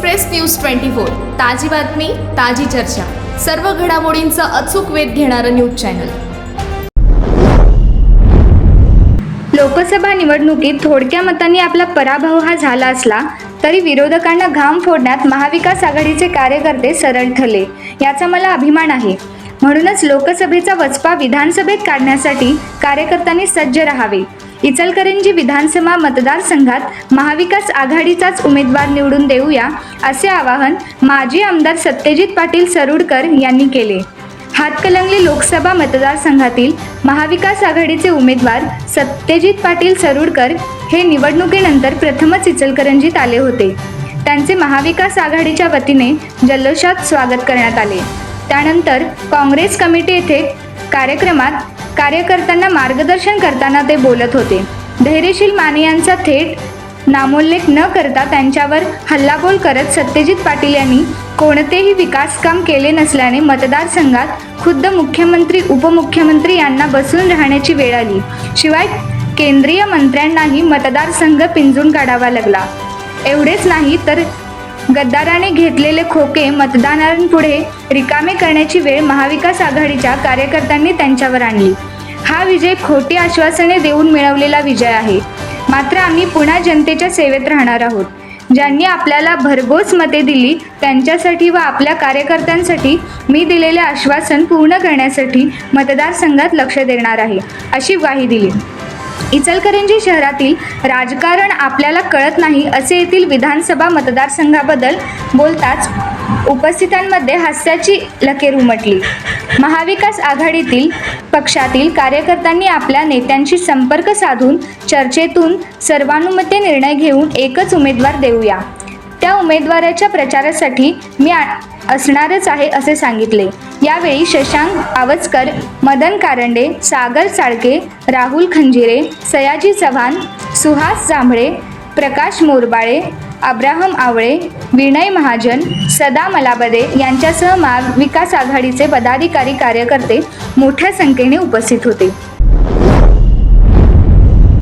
Express news twenty four. ताजी बातमी ताजी चर्चा. सर्व घडामोडींचा अचूक वेध घेणारं न्यूज चॅनल. लोकसभा निवडणुकीत थोडक्या मतांनी आपला पराभव हा झाला असला तरी विरोधकांना घाम फोडण्यात महाविकास आघाडीचे कार्यकर्ते सरळ ठरले याचा मला अभिमान आहे. म्हणूनच लोकसभेचा वचपा विधानसभेत काढण्यासाठी कार्यकर्त्यांनी सज्ज राहावे. इचलकरंजी विधानसभा मतदारसंघात महाविकास आघाडीचाच उमेदवार निवडून देऊया असे आवाहन माजी आमदार सत्यजित पाटील सरुडकर यांनी केले. हातकलंगली लोकसभा मतदारसंघातील महाविकास आघाडीचे उमेदवार सत्यजित पाटील सरुडकर हे निवडणुकीनंतर प्रथमच इचलकरंजीत आले होते. त्यांचे महाविकास आघाडीच्या वतीने जल्लोषात स्वागत करण्यात आले. त्यानंतर काँग्रेस कमिटी येथे कार्यक्रमात कार्यकर्त्यांना मार्गदर्शन करताना ते बोलत होते. धैर्यशील माने यांचा थेट नामोल्लेख न करता त्यांच्यावर हल्लाबोल करत सत्यजित पाटील यांनी कोणतेही विकास काम केले नसल्याने मतदारसंघात खुद्द मुख्यमंत्री उपमुख्यमंत्री यांना बसून राहण्याची वेळ आली. शिवाय केंद्रीय मंत्र्यांनाही मतदारसंघ पिंजून काढावा लागला. एवढेच नाही तर गद्दाराने घेतलेले खोके मतदारांपुढे रिकामे करण्याची वेळ महाविकास आघाडीच्या कार्यकर्त्यांनी त्यांच्यावर आणली. हा विजय खोटी आश्वासने देऊन मिळवलेला विजय आहे. मात्र आम्ही पुन्हा जनतेच्या सेवेत राहणार आहोत. ज्यांनी आपल्याला भरघोस मते दिली त्यांच्यासाठी व आपल्या कार्यकर्त्यांसाठी मी दिलेले आश्वासन पूर्ण करण्यासाठी मतदारसंघात लक्ष देणार आहे अशी ग्वाही दिली. इचलकरंजी शहरातील राजकारण आपल्याला कळत नाही असे येथील विधानसभा मतदारसंघाबद्दल बोलताच उपस्थितांमध्ये हास्याची लकेर उमटली. महाविकास आघाडीतील पक्षातील कार्यकर्त्यांनी आपल्या नेत्यांशी संपर्क साधून चर्चेतून सर्वानुमते निर्णय घेऊन एकच उमेदवार देऊया. त्या उमेदवाराच्या प्रचारासाठी मी असणारच आहे असे सांगितले. यावेळी शशांक आवचकर मदन कारंडे सागर साळके राहुल खंजिरे सयाजी चव्हाण सुहास जांभळे प्रकाश मोरबाळे अब्राहम आवळे विनय महाजन सदा मलाबदे यांच्यासह महाविकास आघाडीचे पदाधिकारी कार्यकर्ते मोठ्या संख्येने उपस्थित होते.